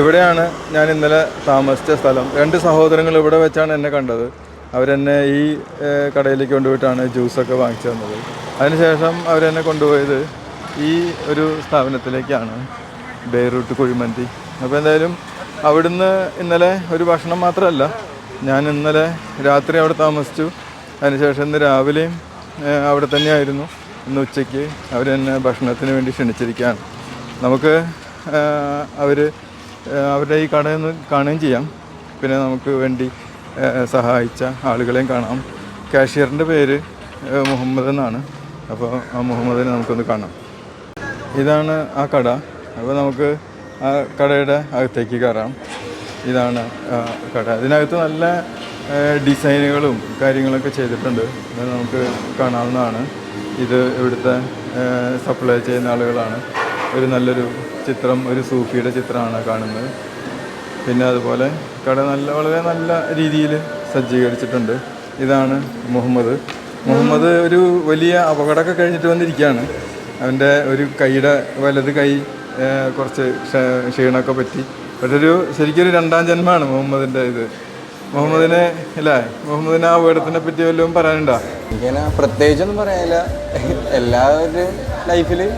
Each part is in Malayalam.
ഇവിടെയാണ് ഞാൻ ഇന്നലെ താമസിച്ച സ്ഥലം. രണ്ട് സഹോദരങ്ങൾ ഇവിടെ വെച്ചാണ് എന്നെ കണ്ടത്. അവരെന്നെ ഈ കടയിലേക്ക് കൊണ്ടുപോയിട്ടാണ് ജ്യൂസൊക്കെ വാങ്ങിച്ചു തന്നത്. അതിനുശേഷം അവരെന്നെ കൊണ്ടുപോയത് ഈ ഒരു സ്ഥാപനത്തിലേക്കാണ്. ബെയ്റൂട്ട് കുഴിമന്തി. അപ്പോൾ എന്തായാലും അവിടുന്ന് ഇന്നലെ ഒരു ഭക്ഷണം മാത്രമല്ല ഞാൻ ഇന്നലെ രാത്രി അവിടെ താമസിച്ചു. അതിനുശേഷം ഇന്ന് രാവിലെയും അവിടെ തന്നെയായിരുന്നു. ഇന്ന് ഉച്ചയ്ക്ക് അവരെന്നെ ഭക്ഷണത്തിന് വേണ്ടി ക്ഷണിച്ചിരിക്കുകയാണ്. നമുക്ക് അവർ അവരുടെ ഈ കടയിൽ നിന്ന് കാണുകയും ചെയ്യാം. പിന്നെ നമുക്ക് വേണ്ടി സഹായിച്ച ആളുകളെയും കാണാം. കാഷ്യറിന്റെ പേര് മുഹമ്മദ് എന്നാണ്. അപ്പോൾ ആ മുഹമ്മദിനെ നമുക്കൊന്ന് കാണാം. ഇതാണ് ആ കട. അപ്പോൾ നമുക്ക് ആ കടയുടെ അകത്തേക്ക് കയറാം. ഇതാണ് കട. അതിനകത്ത് നല്ല ഡിസൈനുകളും കാര്യങ്ങളൊക്കെ ചെയ്തിട്ടുണ്ട്. അത് നമുക്ക് കാണാവുന്നതാണ്. ഇത് ഇവിടുത്തെ സപ്ലൈ ചെയ്യുന്ന ആളുകളാണ്. ഒരു നല്ലൊരു ചിത്രം ഒരു സൂഫിയുടെ ചിത്രമാണ് കാണുന്നത്. പിന്നെ അതുപോലെ കട നല്ല വളരെ നല്ല രീതിയിൽ സജ്ജീകരിച്ചിട്ടുണ്ട്. ഇതാണ് മുഹമ്മദ്. മുഹമ്മദ് ഒരു വലിയ അപകടമൊക്കെ കഴിഞ്ഞിട്ട് വന്നിരിക്കുകയാണ്. അവന്റെ ഒരു കൈയുടെ വലത് കൈ കുറച്ച് ക്ഷ- ക്ഷീണമൊക്കെ പറ്റി. ഒരു ശരിക്കും ഒരു രണ്ടാം ജന്മമാണ് മുഹമ്മദിന്റെ ഇത്. മുഹമ്മദിനെ അല്ലേ മുഹമ്മദിനെ ആ അപകടത്തിനെ പറ്റി വല്ലതും പറയാനുണ്ടോ? ഇങ്ങനെ പ്രത്യേകിച്ചൊന്നും പറയാനില്ല. എല്ലാവരും ലൈഫിൽ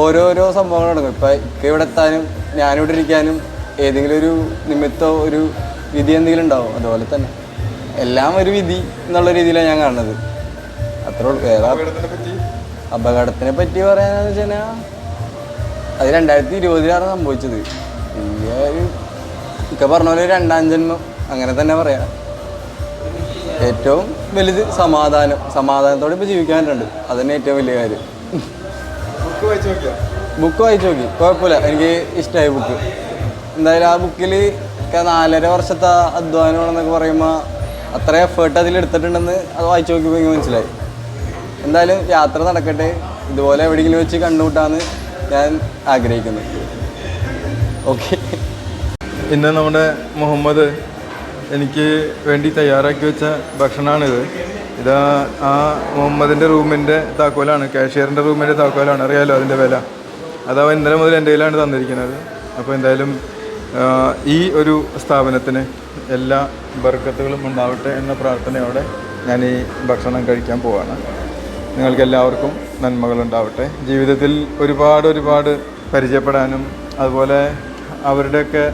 ഓരോരോ സംഭവങ്ങൾ നടക്കും. ഇപ്പം ഇക്ക ഇവിടെ എത്താനും ഞാനിവിടെ ഇരിക്കാനും ഏതെങ്കിലും ഒരു നിമിത്തോ ഒരു വിധി എന്തെങ്കിലും ഉണ്ടാവും. അതുപോലെ തന്നെ. എല്ലാം ഒരു വിധി എന്നുള്ള രീതിയിലാണ് ഞാൻ കാണുന്നത്. അത്രേ ഉള്ളൂ. വേറെ അപകടത്തിനെ പറ്റി? പറയാനെന്ന് വെച്ച് കഴിഞ്ഞാൽ അത് രണ്ടായിരത്തി ഇരുപതിലാണ് സംഭവിച്ചത്. ഈ ഒരു ഇക്ക പറഞ്ഞ പോലെ രണ്ടാം ജന്മം. അങ്ങനെ തന്നെ പറയാം. ഏറ്റവും വലുത് സമാധാനം. സമാധാനത്തോടെ ഇപ്പോൾ ജീവിക്കാനുണ്ട് അതന്നെ ഏറ്റവും വലിയ കാര്യം. ബുക്ക് വായിച്ചു നോക്കി. കുഴപ്പമില്ല. എനിക്ക് ഇഷ്ടമായി ബുക്ക്. എന്തായാലും ആ ബുക്കിൽ നാലര വർഷത്തെ അധ്വാനമാണെന്നൊക്കെ പറയുമ്പോൾ അത്ര എഫേർട്ട് അതിൽ എടുത്തിട്ടുണ്ടെന്ന് അത് വായിച്ചു നോക്കിയപ്പോൾ എനിക്ക് മനസ്സിലായി. എന്തായാലും യാത്ര നടക്കട്ടെ. ഇതുപോലെ എവിടെയെങ്കിലും വെച്ച് കണ്ടുമുട്ടാന്ന് ഞാൻ ആഗ്രഹിക്കുന്നു. ഓക്കെ. ഇന്ന് നമ്മുടെ മുഹമ്മദ് എനിക്ക് വേണ്ടി തയ്യാറാക്കി വെച്ച ഭക്ഷണമാണിത് ഇതാ ആ മുഹമ്മദിന്റെ റൂമിന്റെ താക്കോലാണ് കാഷ്യറിന്റെ റൂമിന്റെ താക്കോലാണ്. അറിയാമല്ലോ അതിന്റെ വില. അതവ ഇന്നലെ മുതൽ എന്റെ കയ്യിലാണ് തന്നിരിക്കുന്നത്. അപ്പോൾ എന്തായാലും ഈ ഒരു സ്ഥാപനത്തിന് എല്ലാ ബർക്കത്തുകളും ഉണ്ടാവട്ടെ എന്ന പ്രാർത്ഥനയോടെ ഞാൻ ഈ ഭക്ഷണം കഴിക്കാൻ പോവാണ്. നിങ്ങൾക്ക് എല്ലാവർക്കും നന്മകളുണ്ടാവട്ടെ ജീവിതത്തിൽ ഒരുപാട് ഒരുപാട് പരിചയപ്പെടാനും അതുപോലെ അവരുടെയൊക്കെ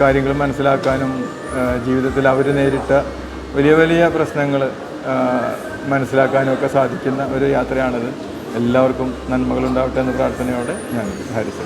കാര്യങ്ങൾ മനസ്സിലാക്കാനും ജീവിതത്തിൽ അവർ നേരിട്ട വലിയ വലിയ പ്രശ്നങ്ങൾ മനസ്സിലാക്കാനും ഒക്കെ സാധിക്കുന്ന ഒരു യാത്രയാണിത്. എല്ലാവർക്കും നന്മകളുണ്ടാവട്ടെ എന്ന പ്രാർത്ഥനയോടെ ഞാൻ ഹരിച്ചു